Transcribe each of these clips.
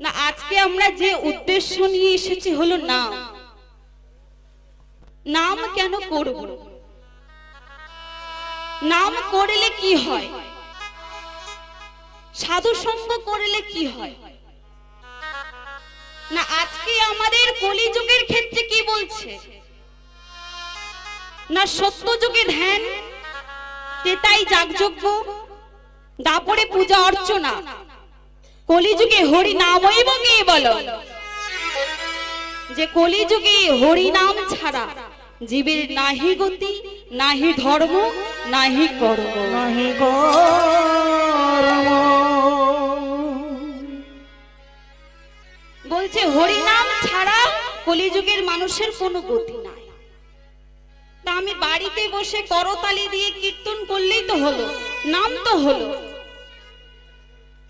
না, আজকে আমরা যে উদ্দেশ্য নিয়ে এসেছি হলো নাম। নাম কেন করব? নাম করলে কি হয়? সাধু সঙ্গ করলে কি হয়? না, আজকে আমাদের কলিযুগের ক্ষেত্রে কি বলছে? না সত্য যুগে ধ্যান, তেতাই যাগযজ্ঞ, দাপরে পূজা অর্চনা। কলিযুগে হরি নামই বগে বলো? যে কলিযুগে হরি নাম ছাড়া জীবের নাহি গতি নাহি ধর্ম নাহি কর্ম। নাহি গরম বলছে হরি নাম ছাড়া কলিযুগের মানুষের কোনো গতি নাই। তা আমি বাড়িতে বসে করতালি দিয়ে কীর্তন করলেই তো হলো নাম তো হলো।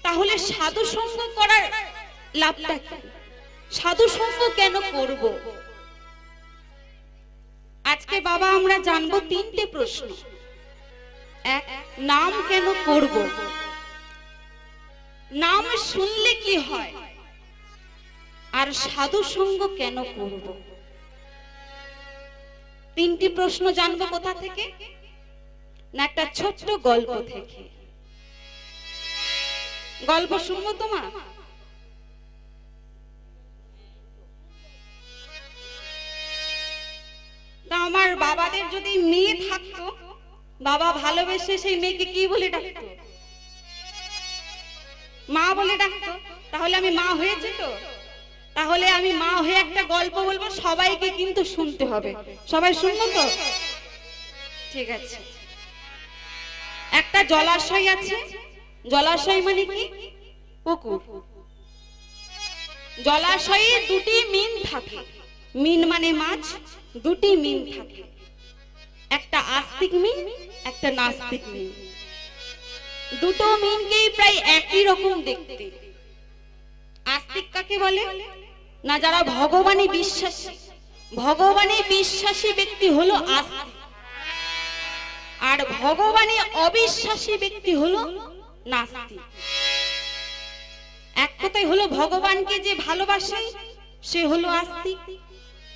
তাহলে সাধু সঙ্গ করার লাভটা কি? সাধু সঙ্গ কেন করব? আজকে বাবা, আমরা জানব তিনটে প্রশ্ন। এক, নাম কেন করব? নাম শুনলে কি হয়? আর সাধু সঙ্গ কেন করব? তিনটি প্রশ্ন জানব কোথা থেকে? না, একটা ছোট্ট গল্প থেকে। গল্প শুনব তোমার? আমার বাবাদের যদি মেয়ে থাকতো, বাবা ভালোবেসে সেই মেয়েকে কি বলে ডাকতো? মা বলে ডাকতো, তাহলে আমি মা হয়েছে তো? তাহলে আমি মা হয়ে একটা গল্প বলব, সবাইকে কিন্তু শুনতে হবে। সবাই শুনব তো? ঠিক আছে। একটা জলাশয় আছে জলাশয় মানে কি? পুকুর। জলাশয়ে দুটি মিন থাকে। মিন মানে মাছ, দুটি মিন থাকে। একটা আস্তিক মিন, একটা নাস্তিক মিন। দুটো মিনকেই প্রায় একই রকম দেখতে। আস্তিক কাকে বলে? না, যারা ভগবানে বিশ্বাসী। ভগবানে বিশ্বাসী ব্যক্তি হলো আস্তিক। আর ভগবানে অবিশ্বাসী ব্যক্তি হলো নাস্তিক। এক কথাই হলো ভগবানকে যে ভালোবাসে, সে হলো আস্তিক।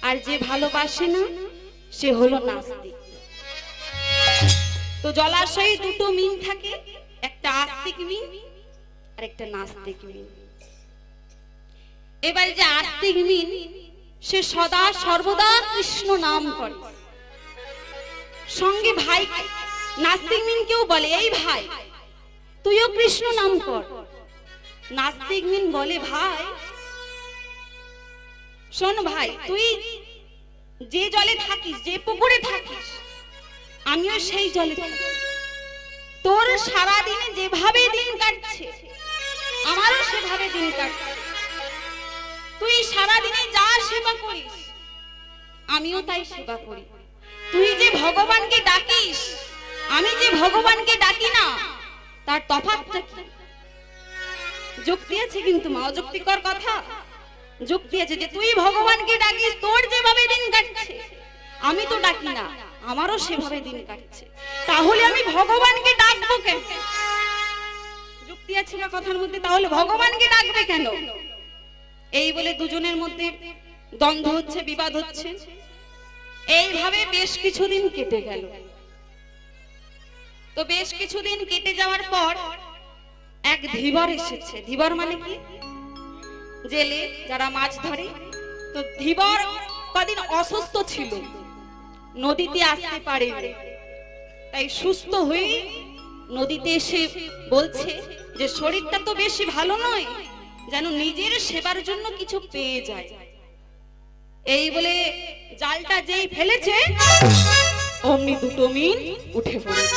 আর যে ভালোবাসে না, সে হলো নাস্তিক। তো জলাশয়ে দুটো মিন থাকে, একটা আস্তিক মিন আর একটা নাস্তিক মিন। এবার যে আস্তিক মিন, সে সদা সর্বদা কৃষ্ণ নাম করে। সঙ্গে ভাই, নাস্তিক মিন কেউ বলে, এই ভাই তুইও কৃষ্ণ নাম কর। নাস্তিক মিন বলে ভাই। শোন ভাই, তুই যে জলে থাকিস, যে পুকুরে থাকিস, আমিও সেই জলে থাকি। তোর সারা দিনে যেভাবে দিন কাটছে, আমারও সেভাবে দিন কাটছে। তুই সারা দিনে যা সেবা করিস, আমিও তাই সেবা করি। তুই যে ভগবানকে ডাকিস, আমি যে ভগবানকে ডাকি না তার তফাৎটা কি? যুক্তি আছে কিন্তু মা, অযুক্তিকর কথা। যুক্তি আছে যে তুই ভগবানকে ডাকিস, তোর যেভাবে দিন কাটছে, আমি তো ডাকি না, আমারও সেভাবে দিন কাটছে। তাহলে আমি ভগবানকে ডাকবো কেন? যুক্তি আছে না কথার মধ্যে, তাহলে ভগবানকে ডাকবে কেন? এই বলে দুজনের মধ্যে দ্বন্দ্ব হচ্ছে, বিবাদ হচ্ছে। এইভাবে বেশ কিছুদিন কেটে গেল। তো বেশ কিছুদিন কেটে যাওয়ার পর এক ধীবর এসেছে। ধীবর মানে কি? জেলে যারা মাছ ধরে, তো ধীবর কদিন অসুস্থ ছিল। নদীতে আসতে পারে তাই সুস্থ হয়ে নদীতে এসে বলছে যে, শরীরটা তো বেশি ভালো নয়, যেন নিজের সেবার জন্য কিছু পেয়ে যায়। এই বলে জালটা যেই ফেলেছে অমনি দুটো মিন উঠে পড়েছে।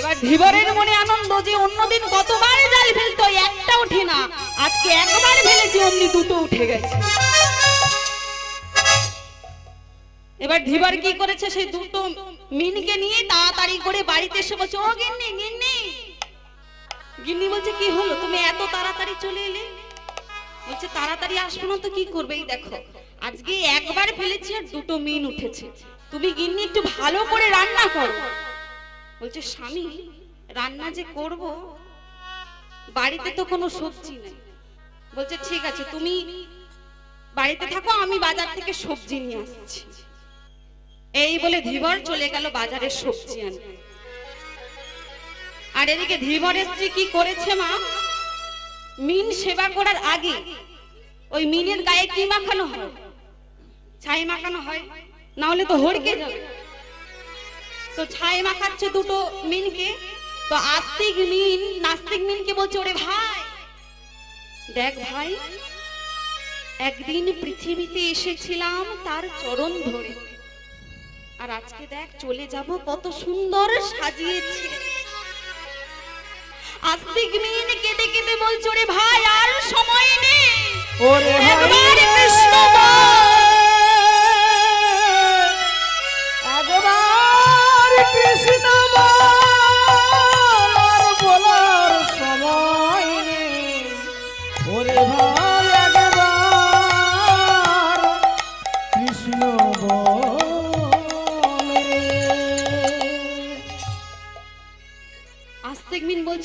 এবার ধীবরের মনে আনন্দ যে অন্যদিন কতবার জাল ফেলতো, একটা ওঠে না। আজকে একবার ফেলেছে অমনি দুটো উঠে গেছে। এবার ধীবর কি করেছে, সেই দুটো মিনকে নিয়ে তাড়াতাড়ি করে বাড়িতে এসে বলছে, ও গিন্নি গিন্নি। গিন্নি বলছে, কি হলো? তুমি এত তাড়াতাড়ি চলে এলে? বলছে, তাড়াতাড়ি আসব না তো, কি করবে? এই দেখো, আজকে একবার ফেলেছি আর দুটো মিন উঠেছে। তুমি গিন্নি একটু ভালো করে রান্না করো। বলছে, স্বামী, রান্না যে করব, বাড়িতে তো কোনো সবজি নেই। বলছে, ঠিক আছে, তুমি বাড়িতে থাকো, আমি বাজার থেকে সবজি নিয়ে আসছি। এই বলে ধীবর চলে গেল বাজারে সবজি আনতে। আর এদিকে ধীবরের স্ত্রী কি করেছে মা? মিন সেবা করার আগে ওই মিনের গায়ে কি মাখানো হয়? ছাই মাখানো হয়? না হলে তো হড়কে যাবে। তো ছাই মাখাচ্ছে দুটো মিনকে। তো আস্তিক মিন নাস্তিক মিনকে বলছে ওরে ভাই দেখ ভাই একদিন পৃথিবীতে এসেছিলাম তার চরণ ধরে। আর আজকে দেখ চলে যাব কত সুন্দর সাজিয়েছে। আস্তিক মিন কেঁদে কেঁদে বলছে ওরে ভাই আর সময় নেই। একবার কৃষ্ণ একবার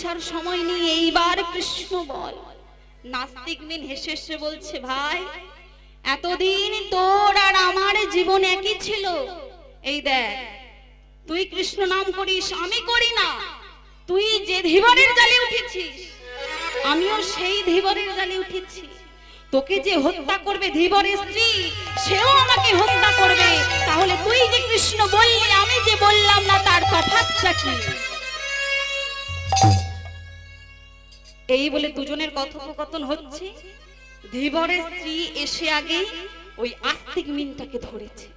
আর সময় নেই, এইবার কৃষ্ণ বল। নাস্তিক মিন হেসে হেসে বলছে, ভাই, এতদিন তোর আর আমার জীবন একই ছিল। এই দেখ, তুই কৃষ্ণ নাম করিস, আমি করি না। তুই যে ধীবরের জালে উঠেছিস, আমিও সেই ধীবরের জালে উঠেছি। তোকে যে হত্যা করবে ধীবরের স্ত্রী, সেও আমাকে হত্যা করবে। তাহলে তুই যে কৃষ্ণ বললি, আমি যে বললাম না, তার তফাৎটা কি? এই বলে দুজনের কথোপকথন হচ্ছে। ধীবরের স্ত্রী এসে আগে ওই আস্তিক মিনটাকে ধরেছে।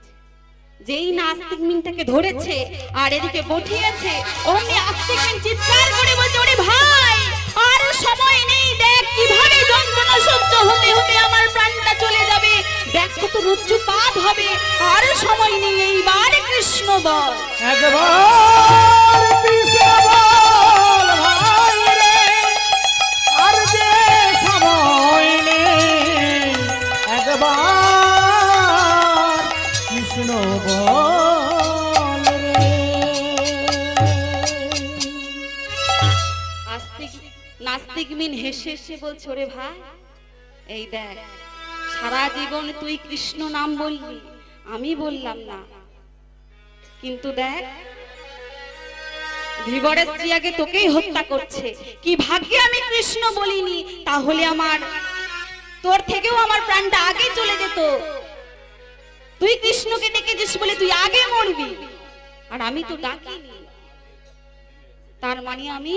যেই না আস্তিক মিনটাকে ধরেছে আর এদিকে বঠিয়েছে অমনি আস্তিক মিন চিৎকার করে বলছে, ওরে ভাই, আর সময় নেই, দেখ কীভাবে যন্ত্রণা সহ্য হতে হতে আমার প্রাণটা চলে যাবে। দেখ কত রজ্জুপাত হবে, আর সময় নেই, এইবার কৃষ্ণ বল। কৃষ্ণ বল। কৃষ্ণ রে। নাস্তিক মিন হেসে হেসে বলছে, ওরে ভাই, এই দেখ, সারা জীবন তুই কৃষ্ণ নাম বললি, আমি বললাম না। কিন্তু দেখ, ধীবরের স্ত্রী আগে তোকেই হত্যা করছে। কি ভাগ্যে আমি কৃষ্ণ বলিনি? তাহলে আমার, তোর থেকেও আমার প্রাণটা আগে চলে যেত। তুই কৃষ্ণকে ডেকেছিস বলে তুই আগে মরবি। আর আমি তো ডাকিনি। তার মানে আমি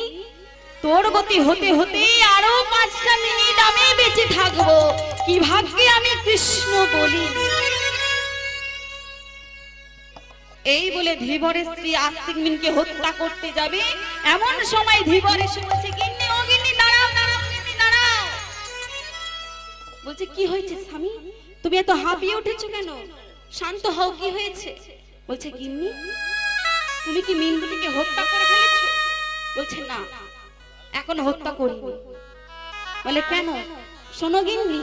তোর গতি হতে হতে আরও পাঁচটা মিনিট আমি বেঁচে থাকব। কি ভাগ্যে আমি কৃষ্ণ বলি। এই বলে ধীবরের স্ত্রী আস্তিক মিনকে হত্যা করতে যাবে। এমন সময় ধীবর এসে বলছে গিন্নি, ও গিন্নি, দাঁড়াও দাঁড়াও, গিন্নি, দাঁড়াও। বলছে, কি হয়েছে স্বামী? তুমি এত হাঁপিয়ে উঠেছো কেন? শান্ত হও, কি হয়েছে? বলছে, গিন্নি, তুমি কি মিন্দুটিকে হত্যা করে ফেলেছো? বলছে, না, এখন হত্যা করিনি। বলে, কেন? শোনো, গিন্নি,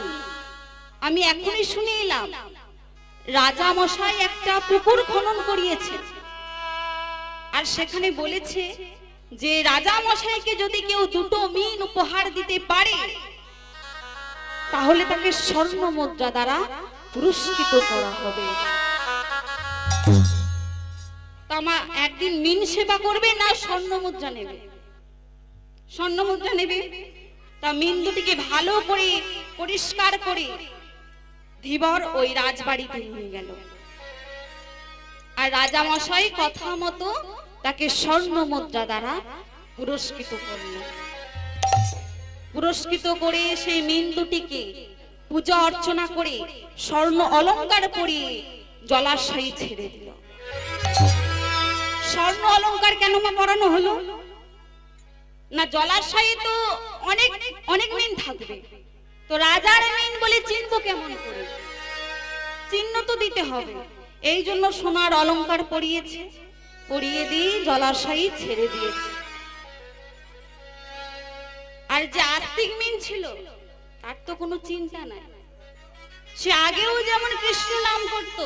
আমি এখনই শুনে এলাম, রাজা মশাই একটা পুকুর খনন করিয়েছে আর সেখানে বলেছে যে, রাজা মশাইকে যদি কেউ দুটো মিন উপহার দিতে পারে, তাহলে তাকে স্বর্ণ মুদ্রা দ্বারা পুরস্কৃত করা হবে। তামা একদিন মিন সেবা করবে না স্বর্ণ মুদ্রা নেবে? স্বর্ণ মুদ্রা নেবে? তা মিন দুটিকে ভালো করে পরিষ্কার করে ধীবর ওই রাজবাড়িতে নিয়ে গেল। আর রাজা মশাই কথা মতো তাকে স্বর্ণ মুদ্রা দ্বারা পুরস্কৃত করল পুরস্কৃত করে সেই মিন দুটিকে পূজা অর্চনা করে স্বর্ণ অলংকার পরিয়ে জলাশয়ে ছেড়ে দিল। স্বর্ণ অলংকার কেন মা পরানো হলো? না, জলাশয়ে তো অনেক অনেক মিন থাকবে। তো রাজার মিন বলে চিনবো কেমন করে? চিহ্ন তো দিতে হবে। এই জন্য সোনার অলংকার পরিয়েছে, পরিয়ে দিয়ে জলাশয়ে ছেড়ে দিয়েছে। আর যে আস্তিক মিন ছিল তার তো কোনো চিন্তা নাই। সে আগেও যেমন কৃষ্ণ নাম করত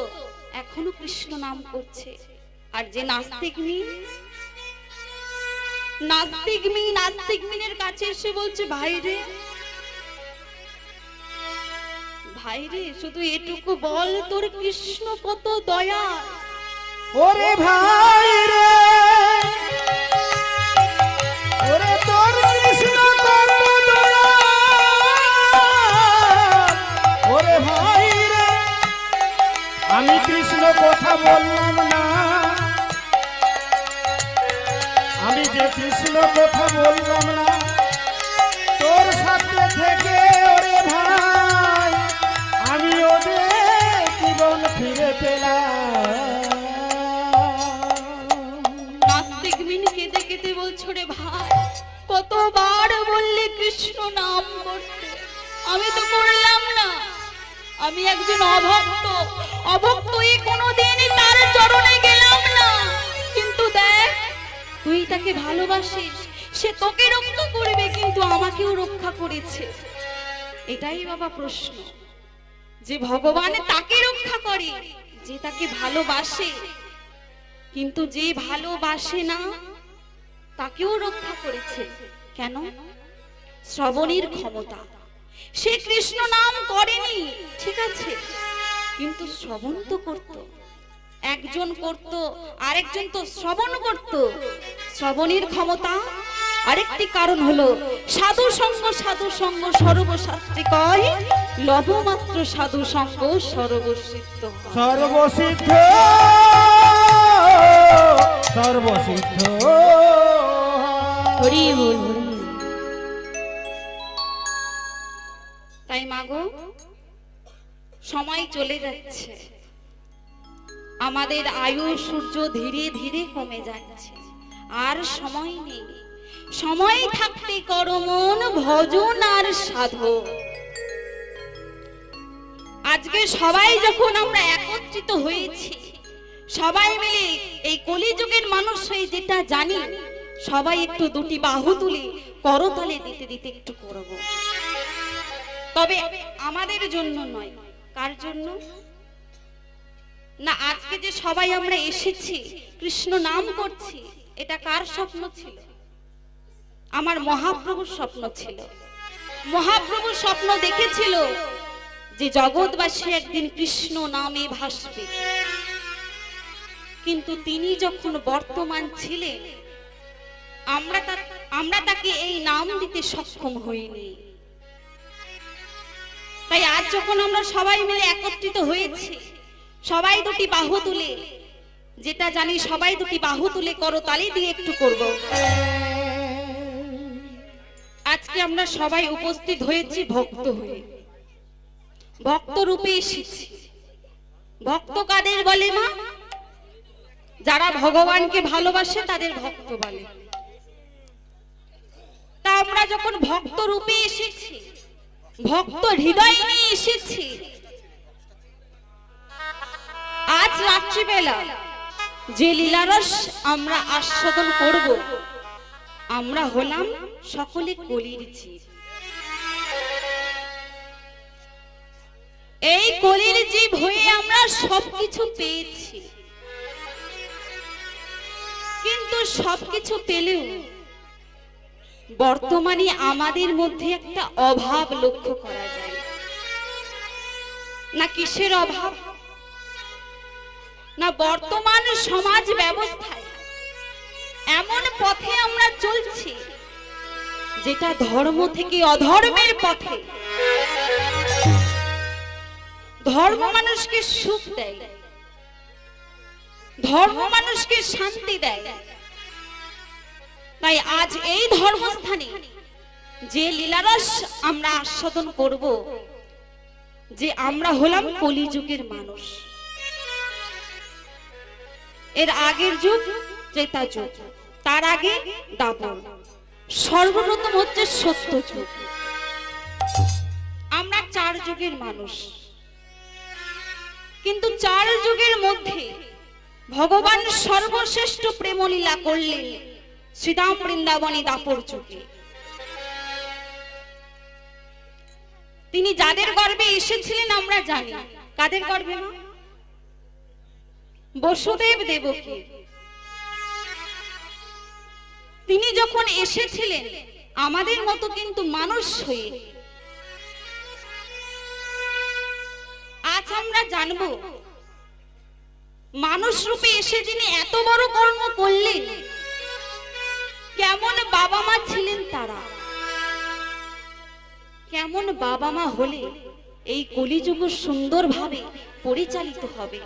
এখনও কৃষ্ণ নাম করছে। আর যে নাস্তিক মিন নাস্তিক মিন, নাস্তিক মিনের কাছে এসে বলছে, ভাই রে ভাই রে, শুধু এটুকু বল, তোর কৃষ্ণ কত দয়া। ওরে ভাই কৃষ্ণ কথা বললাম না। আমি যে কৃষ্ণ কথা বললাম না, তোর সাথে থেকে ওরে ভাই, আমি ওদের জীবন ফিরে পেলাম। কেঁদে কেঁদে বলছো রে ভাই, কতবার বললে কৃষ্ণ নাম করতে? আমি তো করলাম না। আমি একজন অভক্ত। অভক্ত এই কোনোদিন তার চরণে গেলাম না। কিন্তু দেখ, তুই তাকে ভালোবাসিস। সে তোকে রক্ষা করবে, কিন্তু আমাকেও রক্ষা করেছে। এটাই বাবা প্রশ্ন। যে ভগবান তাকে রক্ষা করে, যে তাকে ভালোবাসে, কিন্তু যে ভালোবাসে না, তাকেও রক্ষা করেছে। কেন? শ্রবণের ক্ষমতা। সে কৃষ্ণ নাম করেনি ঠিক আছে। কিন্তু শ্রবণ তো করত। একজন করত আরেকজন তো শ্রবণ করত। শ্রবণের ক্ষমতা আরেকটি কারণ হলো সাধু সঙ্গ সাধু সঙ্গ সর্বশাস্ত্রে কয় লবমাত্র সাধু সঙ্গ সর্বসিদ্ধ। হয়। সর্বসিদ্ধ। সর্বসিদ্ধ হরি বল। তাই মাগো, সময় চলে যাচ্ছে। আমাদের আয়ু সূর্য ধীরে ধীরে কমে যাচ্ছে। আর সময় নেই। সময় থাকতে করো মন ভজন আর সাধো। আজকে সবাই যখন আমরা একত্রিত হয়েছি, সবাই মিলে এই কলিযুগের মানুষ হয়ে যেটা জানি, সবাই একটু দুটি বাহু তুলে করতালে দিতে দিতে একটু করব। তবে আমাদের জন্য নয়। কার জন্য? না, আজকে যে সবাই আমরা এসেছি, কৃষ্ণ নাম করছি, এটা কার স্বপ্ন ছিল? আমার মহাপ্রভুর স্বপ্ন ছিল। মহাপ্রভুর স্বপ্ন দেখেছিল যে জগৎবাসী একদিন কৃষ্ণ নামে ভাসবে। কিন্তু তিনি যখন বর্তমান ছিলেন, আমরা আমরা তাকে এই নাম দিতে সক্ষম হইনি। তাই আজ যখন আমরা সবাই মিলে একত্রিত হয়েছি, সবাই দুটি বাহু তুলে, যেটা জানি সবাই দুটি বাহু তুলে করো, তালি দিয়ে একটু করব। আজকে আমরা সবাই উপস্থিত হয়েছি ভক্ত হয়ে। ভক্ত রূপে এসেছি। ভক্ত কাদের বলে মা? যারা ভগবানকে ভালোবাসে, তাদের ভক্ত বলে। তা আমরা যখন ভক্ত রূপে এসেছি ভক্ত হৃদয় নিয়ে এসেছি। আজ রাত্রিবেলা যে লীলারস আমরা আস্বাদন করব, আমরা হলাম সকলে কলির এই কলির জীব হয়ে আমরা সবকিছু পেয়েছি। কিন্তু সবকিছু পেলেও বর্তমানে আমাদের মধ্যে একটা অভাব লক্ষ্য করা যায়। না কিসের অভাব? না বর্তমান সমাজ ব্যবস্থায় এমন পথে আমরা চলছি যেটা ধর্ম থেকে অধর্মের পথে। ধর্ম মানুষকে সুখ দেয়, ধর্ম মানুষকে শান্তি দেয়। তাই আজ এই ধর্মস্থানে যে লীলারস আমরা আস্বাদন করব, যে আমরা হলাম কলিযুগের মানুষ। এর আগের যুগ ত্রেতা যুগ, তার আগে দাপর। সর্বপ্রথম হচ্ছে সত্য যুগ। আমরা চার যুগের মানুষ। কিন্তু চার যুগের মধ্যে ভগবান সর্বশ্রেষ্ঠ প্রেমলীলা করলেন। শ্রীদাম বৃন্দাবনী দাপর যুগে। তিনি যাদের গর্ভে এসেছিলেন আমরা জানি। কাদের গর্ভে মা? বসুদেব দেবকী। তিনি যখন এসেছিলেন, আমাদের মতো কিন্তু মানুষ হয়ে। আজ আমরা জানব, মানুষ রূপে এসে যিনি এত বড় কর্ম করলেন কেমন বাবা মা ছিলেন তারা? কেমন বাবা মা হলে এই কলিযুগ সুন্দরভাবে পরিচালিত হবে?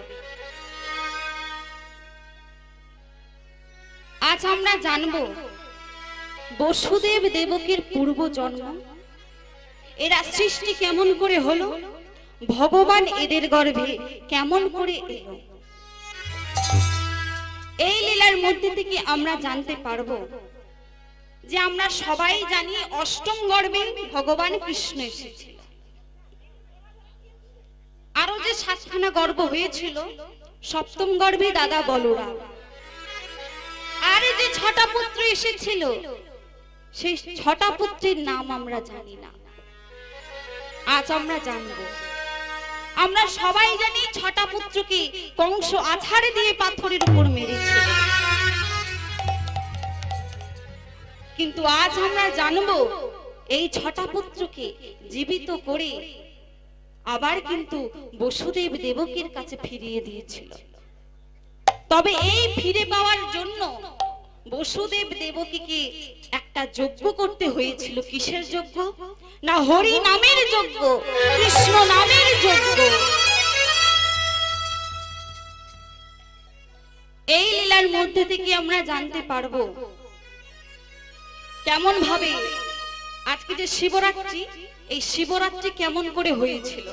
আজ আমরা জানব বসুদেব দেবকের পূর্ব জন্ম। এরা সৃষ্টি কেমন করে হলো? ভগবান এদের গর্ভে কেমন করে এলো? এই লীলার মধ্যে থেকে আমরা জানতে পারব যে আমরা সবাই জানি অষ্টম গর্ভে ভগবান কৃষ্ণ এসেছিল। আরও যে সাতখানা গর্ভ হয়েছিল, সপ্তম গর্ভে দাদা বলরাম। আর যে ছটা পুত্র এসেছিল, সেই ছটা পুত্রের নাম আমরা জানি না। আজ আমরা জানব। আমরা সবাই জানি ছটা পুত্রকে কংস আছাড়ে দিয়ে পাথরের উপর মেরেছিল। কিন্তু আজ আমরা জানব এই ছটা পুত্রকে জীবিত করে আবার কিন্তু বসুদেব দেবকীর কাছে ফিরিয়ে দিয়েছিল। তবে এই ফিরে পাওয়ার জন্য বসুদেব দেবকীকে একটা যজ্ঞ করতে হয়েছিল। কিসের যজ্ঞ? না হরি নামের যজ্ঞ, কৃষ্ণ নামের যজ্ঞ। এই লীলার মধ্যে থেকে আমরা জানতে পারব কেমন ভাবে আজকে যে শিবরাত্রি, এই শিবরাত্রি কেমন করে হয়েছিল?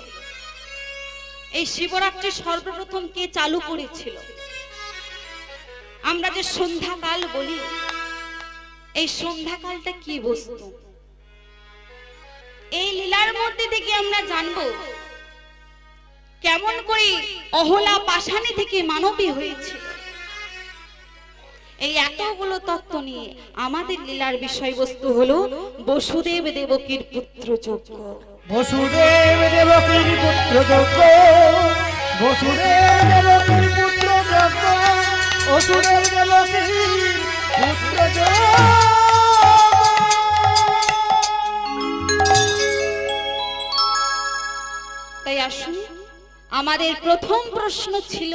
এই শিবরাত্রি সর্বপ্রথম কে চালু করেছিল? আমরা যে সন্ধ্যাকাল বলি, এই সন্ধ্যাকালটা কি বস্তু? এই লীলার মধ্যে থেকে আমরা জানব, কেমন করে অহলা পাষাণী থেকে মানবী হয়েছিল। এই এতগুলো তত্ত্ব নিয়ে আমাদের লীলার বিষয়বস্তু হলো বসুদেব দেবকীর পুত্র যজ্ঞ বসুদেব দেবকীর পুত্র যজ্ঞ বসুদেব দেবকীর পুত্র যজ্ঞ অসুরের দেবকীর পুত্র যজ্ঞ তাই আসুন আমাদের প্রথম প্রশ্ন ছিল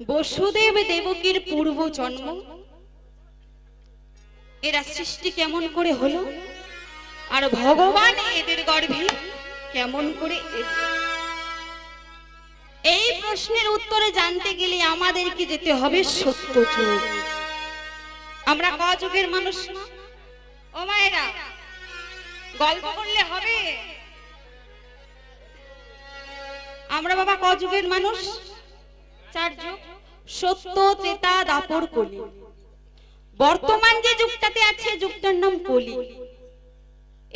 বসুদেব দেবকীর পূর্ব জন্ম। এরা সৃষ্টি কেমন করে হলো? আর ভগবান এদের গর্ভে কেমন করে এই প্রশ্নের উত্তরে জানতে গেলে আমাদেরকে যেতে হবে সত্য যুগ আমরা ক যুগের মানুষ ও মায়েরা, গল্প করলে হবে? আমরা বাবা ক যুগের মানুষ? চার সত্য ত্রেতা দাপর কলি। বর্তমান যে যুগটাতে আছে, যুগটার নাম কলি।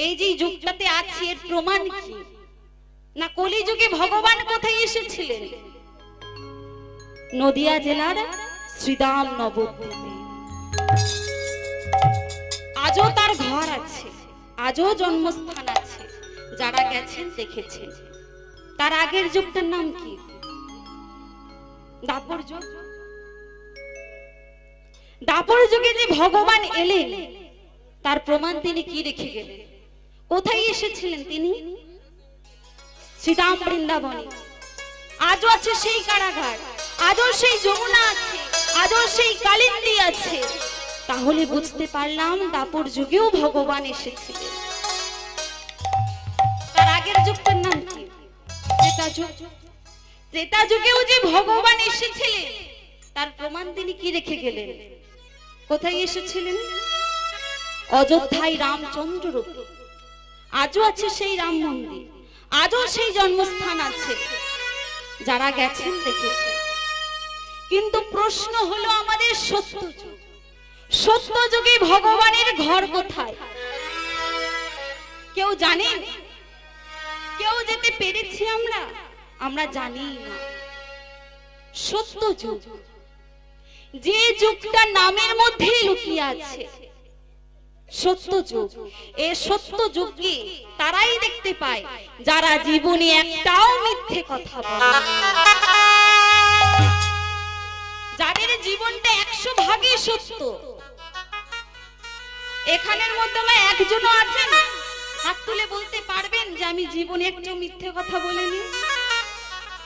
এই যে যুগটাতে আছে, এর প্রমাণ কি? না কলি যুগে ভগবান কোথায় এসেছিলেন? নদিয়া জেলার শ্রীদাম আজও তার ঘর আছে, আজও জন্মস্থান আছে, যারা গেছেন, দেখেছেন। তার আগের যুগটার নাম কি? দাপর যুগ। যে ভগবান এলেন, তার প্রমাণ তিনি কি রেখে গেলেন? কোথায় এসেছিলেন তিনি? শ্রীরাম বৃন্দাবনে। আজও আছে সেই কারাগার, আজও সেই যমুনা আছে, আজও সেই কালিন্দী আছে। তাহলে বুঝতে পারলাম দাপর যুগেও ভগবান এসেছিলেন। তার আগের যুগটার নাম কি? যুগ। ত্রেতা যুগেও যে ভগবান এসেছিলেন, তার প্রমাণ তিনি কি রেখে গেলেন? কোথায় এসেছিলেন? অযোধ্যায় রামচন্দ্র রূপে। আজও আছে সেই রাম মন্দির, আজও সেই জন্মস্থান আছে। যারা গেছেন, দেখেছেন। কিন্তু প্রশ্ন হলো আমাদের সত্য সত্য যুগে ভগবানের ঘর কোথায়? কেউ জানেন? কেউ যেতে পেরেছি আমরা? আমরা জানি না। সত্য যুগ। যে যুগটা নামের মধ্যেই লুকিয়ে আছে। সত্য যুগ। এ সত্য যুগে তারাই দেখতে পায়, যারা জীবনে একটাও মিথ্যে কথা বলে যাদের জীবনটা একশো ভাগে সত্য। এখানের মধ্যে আমার একজনও আছেন। হাত তুলে বলতে পারবেন যে আমি জীবনে একটু মিথ্যে কথা বলিনি।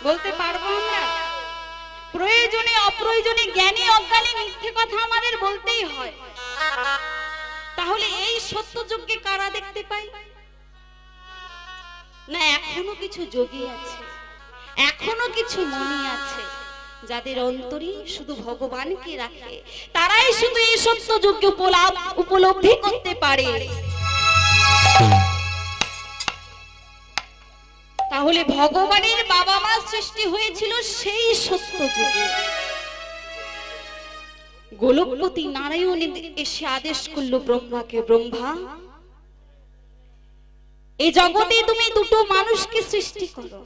বলতে পারব আমরা? প্রয়োজনে, অপ্রয়োজনে জ্ঞানী, অজ্ঞানী মিথ্যে কথা আমাদের বলতেই হয়। তাহলে এই সত্য যজ্ঞে কারা দেখতে পাই? না, এখনও কিছু যোগী আছে। এখনও কিছু মনি আছে, যাদের অন্তরে শুধু ভগবানকে রাখে। তারাই শুধু এই সত্য উপলাভ- উপলব্ধি করতে পারে। তাহলে ভগবানের বাবা মা সৃষ্টি হয়েছিল সেই সত্য যুগে। গোলকপতি নারায়ণ এসে আদেশ করল ব্রহ্মাকে, ব্রহ্মা এই জগতে তুমি দুটো মানুষকে সৃষ্টি করো।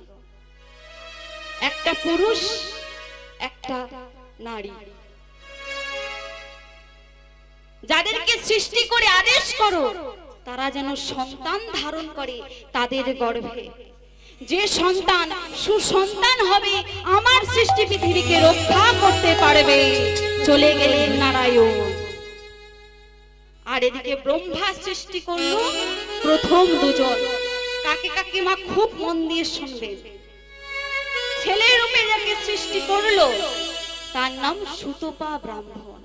একটা পুরুষ, একটা নারী। যাদেরকে সৃষ্টি করে আদেশ করো, তারা যেন সন্তান ধারণ করে তাদের গর্ভে। যে সন্তান সুসন্তান হবে, আমার সৃষ্টি পৃথিবীকে রক্ষা করতে পারবে। চলে গেলেন নারায়ণ। আর এদিকে ব্রহ্মা সৃষ্টি করল প্রথম দুজন। কাকে কাকে মা খুব মন দিয়ে শুনবেন। ছেলে রূপে যাকে সৃষ্টি করল, তার নাম সুতপা ব্রাহ্মণ।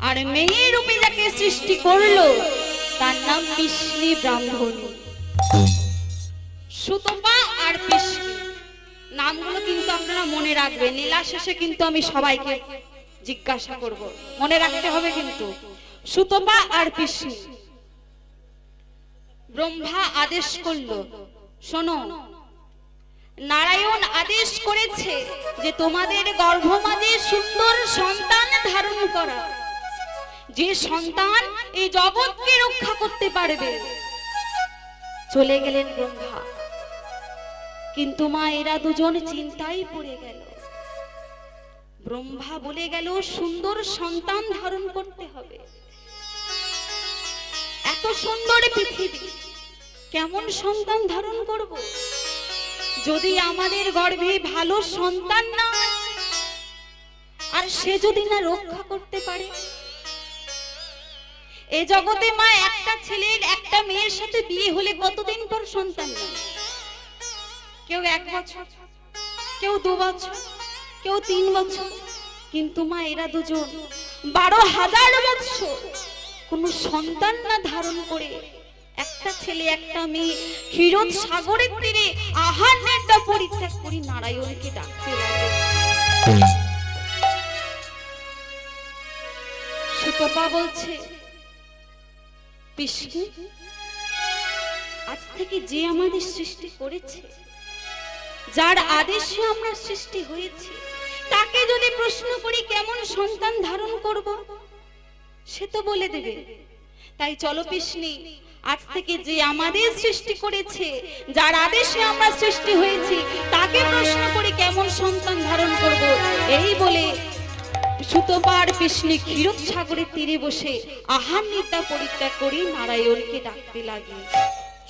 আর মেয়ে রূপে যাকে সৃষ্টি করল, তার নাম বিষ্ণু ব্রাহ্মণী। সুতপা আর বিষ্ণু নামগুলো কিন্তু আপনারা মনে রাখবেন লীলা শেষে কিন্তু আমি সবাইকে জিজ্ঞাসা করব। মনে রাখতে হবে কিন্তু। সুতপা আর বিষ্ণু ব্রহ্মা আদেশ করল, শোনো, নারায়ণ আদেশ করেছে যে তোমাদের গর্ভ মাঝে সুন্দর সন্তান ধারণ করা। যে সন্তান এই জগৎকে রক্ষা করতে পারবে। চলে গেলেন ব্রহ্মা। কিন্তু মা এরা দুজন চিন্তায় পড়ে গেল। ব্রহ্মা বলে গেল, সুন্দর সন্তান ধারণ করতে হবে। এত সুন্দর পৃথিবী, কেমন সন্তান ধারণ করব? যদি আমাদের গর্ভে ভালো সন্তান না আর সে যদি না রক্ষা করতে পারে? এ জগতে মা একটা ছেলের একটা মেয়ের সাথে বিয়ে হলে কতদিন পর সন্তান নেয় কেউ এক বছর, কেউ দু বছর, কেউ তিন বছর, কিন্তু মা, এরা দুজন বারো হাজার বছর কোনো সন্তান না ধারণ করে একটা ছেলে, একটা মেয়ে ক্ষীরোদ সাগরের তীরে আহার নেতা পরিত্যাগ করি নারায়ণকে ডাকতে সুতপা বলছে, বিষ্ণু, আজ থেকে যে আমাদের সৃষ্টি করেছে যার আদেশে আমরা সৃষ্টি হয়েছি, তাকে যদি প্রশ্ন করি কেমন সন্তান ধারণ করব, সে তো বলে দেবে, তাই চলো পিসনি, আজ থেকে যে আমাদের সৃষ্টি করেছে, যার আদেশে আমরা সৃষ্টি হয়েছি, তাকে প্রশ্ন করি কেমন সন্তান ধারণ করব? এই বলে সুতপার কৃষ্ণে ক্ষীরোদ সাগরের তীরে বসে আহার নিদ্রা পরিত্যাগ করে নারায়ণকে ডাকতে লাগে।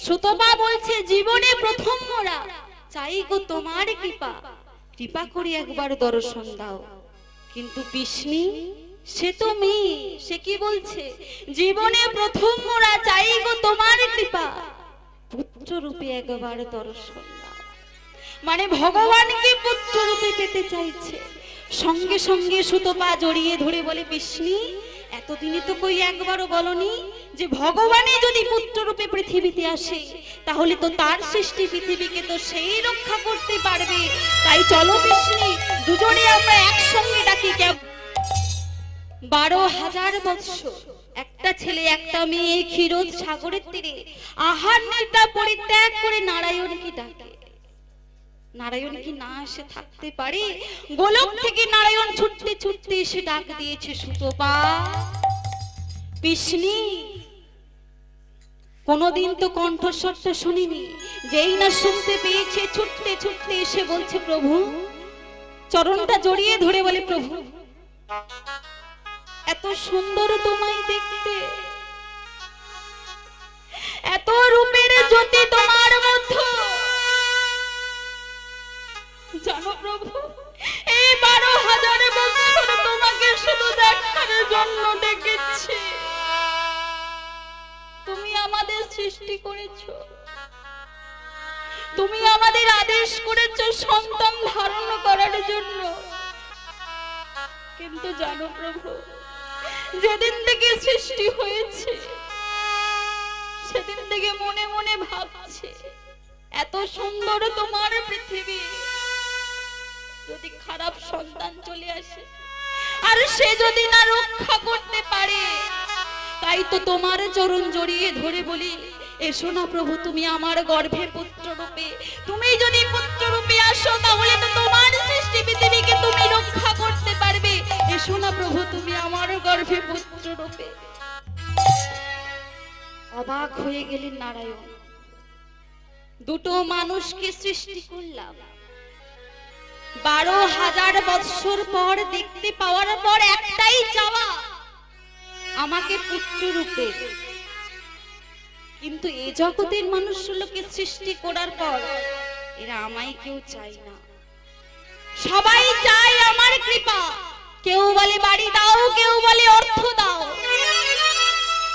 সুতপা বলছে, জীবনে প্রথম মোরা চাই গো তোমার কৃপা। কৃপা করি একবার দর্শন দাও। কিন্তু বিষ্ণু সে তো মেয়ে, সে কি বলছে? জীবনে প্রথম মোরা চাই গো তোমার কৃপা। পুত্র রূপে একবার দর্শন দাও। মানে ভগবানকে পুত্র রূপে পেতে চাইছে? সঙ্গে সঙ্গে সুতপা জড়িয়ে ধরে বলে বিষ্ণু এতদিনে তো কই একবারও বলনি যে ভগবানই যদি পুত্র রূপে পৃথিবীতে আসে, তাহলে তো তার সৃষ্টি পৃথিবীকে তো সেই রক্ষা করতে পারবে। তাই চলো বিষ্ণু, দুজনে আমরা একসঙ্গে ডাকি বারো হাজার বৎসর। একটা ছেলে, একটা মেয়ে ক্ষীরোদ সাগরের তীরে। আহার নেতা পরিত্যাগ করে নারায়ণকে ডাকে। নারায়ণ কি না এসে থাকতে পারে? গোলক থেকে নারায়ণ ছুটতে ছুটতে এসে ডাক দিয়েছে সুতপা। পিসনি। কোনদিন তো কণ্ঠস্বরটা শুনিনি। যেই না শুনতে পেয়েছে ছুটতে ছুটতে এসে বলছে প্রভু চরণটা জড়িয়ে ধরে বলে প্রভু এত সুন্দর তোমায় দেখতে। এত রূপের জ্যোতি তোমার মধ্যে। সৃষ্টি করেছ। তুমি আমাদের আদেশ করেছ সন্তান ধারণ করার জন্য। কিন্তু জানো প্রভু, যেদিন থেকে সৃষ্টি হয়েছে, সেদিন থেকে মনে মনে ভাবছে, এত সুন্দর তোমার পৃথিবী। যদি খারাপ সন্তান চলে আসে, আর সে যদি না রক্ষা করতে পারে, তাই তো তোমার চরণ জড়িয়ে ধরে বলি। এসো না প্রভু, তুমি আমার গর্ভে পুত্র রূপে। তুমি যদি পুত্র রূপে আসো, তাহলে তো তোমার সৃষ্টি পৃথিবীকে তুমি রক্ষা করতে পারবে। এসো না প্রভু, তুমি আমার গর্ভে পুত্র রূপে। অবাক হয়ে গেলেন নারায়ণ। দুটো মানুষকে সৃষ্টি করলাম। বারো হাজার বৎসর পর দেখতে পাওয়ার পর একটাই চাওয়া, আমাকে পুত্র রূপে। কিন্তু এ জগতের মানুষগুলোকে সৃষ্টি করার পর এরা আমায় কেউ চায় না। সবাই চায় আমার কৃপা। কেউ বলে বাড়ি দাও, কেউ বলে অর্থ দাও।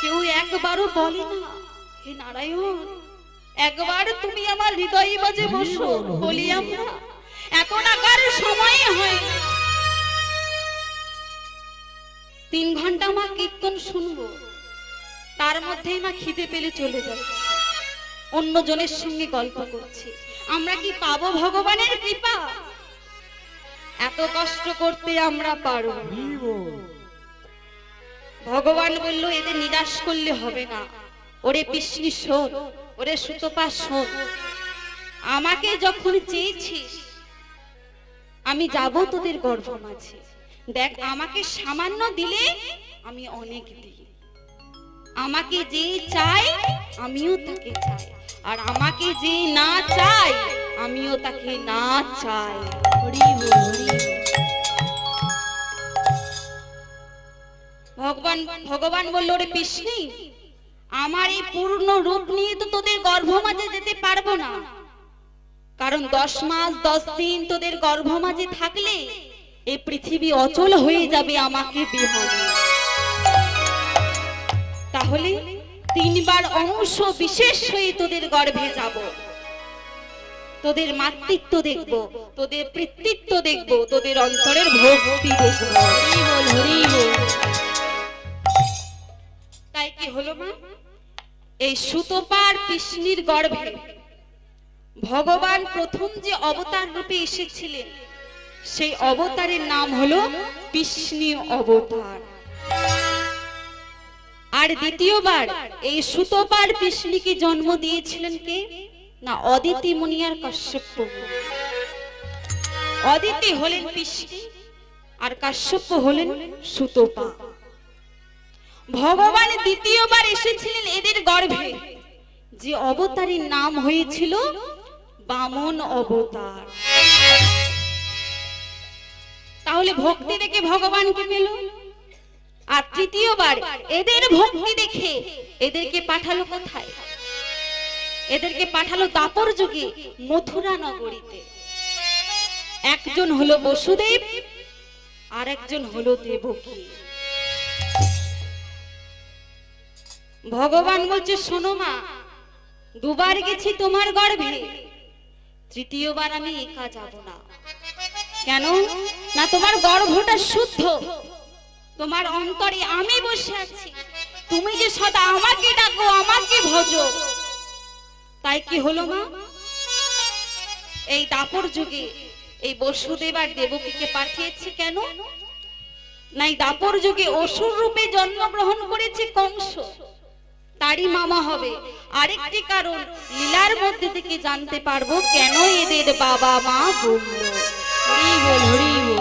কেউ একবারও বলে না, হে নারায়ণ, একবার তুমি আমার হৃদয়ে বাজে বসো, বলি আমরা। এত টাকার সময় হয়। তিন ঘণ্টা আমার কীর্তন শুনব। তার মধ্যেই মা খিদে পেলে চলে যাচ্ছে অন্য জনের সঙ্গে গল্প করছি। আমরা কি পাবো ভগবানের কৃপা? এত কষ্ট করতে আমরা পারব ভগবান বলল এদের নিরাশ করলে হবে না। ওরে পিসনি শোন ওরে সুতপা শোন। আমাকে যখন চেয়েছিস আমি যাব তোদের গর্ভ মাঝে দেখ আমাকে সামান্য দিলে আমি অনেক দিই। আমাকে যে চাই আমিও তাকে চাই। আর আমাকে যে না চাই আমিও তাকে না চাই। ভগবান ভগবান বলল রে পিসনি আমার এই পূর্ণ রূপ নিয়ে তো তোদের গর্ভ মাঝে যেতে পারব না। কারণ দশ মাস, দশ দিন তোদের গর্ভ মাঝে থাকলে এই পৃথিবী অচল হয়ে যাবে আমাকে বিহনে তাহলে তিনবার অংশ বিশেষ হয়ে তোদের গর্ভে যাব। তোদের মাতৃত্ব দেখব তোদের পিতৃত্ব দেখব তোদের অন্তরের ভক্তি দেখব। তাই কি হলো মা? এই সুতপার কৃষ্ণির গর্ভে ভগবান প্রথম যে অবতার রূপে এসেছিলেন সেই অবতারের নাম হলো বিষ্ণু অবতার। আর দ্বিতীয়বার, এই সুতপার কৃষ্ণিকে জন্ম দিয়েছিলেন কে? না, অদিতি মুনিয়ার কাশ্যপ মুনি। অদিতি হলেন কৃষ্ণি আর কাশ্যপ হলেন সুতপা। ভগবান দ্বিতীয়বার এসেছিলেন এদের গর্ভে, যে অবতারের নাম হয়েছিল বামন অবতার। তাহলে ভক্তি দেখে ভগবানকে পেল? আর তৃতীয়বার এদের ভক্তি দেখে এদেরকে পাঠালো কোথায়? এদেরকে পাঠালো দাপর যুগে মথুরা নগরীতে। একজন হলো বসুদেব আর একজন হলো দেবকী। ভগবান বলছে, শোনো মা, দুবার গেছি তোমার গর্ভে, তৃতীয়বার আমি একা যাব না। কেন? না তোমার গর্ভটা শুদ্ধ তোমার অন্তরে আমি বসে আছি। তুমি যে সদা আমাকে ডাকো আমাকে ভজো? তাই কি হলো মা? এই দাপর যুগে এই বসুদেব আর দেবকীকে পাঠিয়েছি কেন? নাই দাপর যুগে অসুর রূপে জন্মগ্রহণ করেছে কংস। তারই মামা হবে। আরেকটি কারণ লীলার মধ্যে থেকে জানতে পারব কেন এদের বাবা মা বলল, হরি বল হরি বল।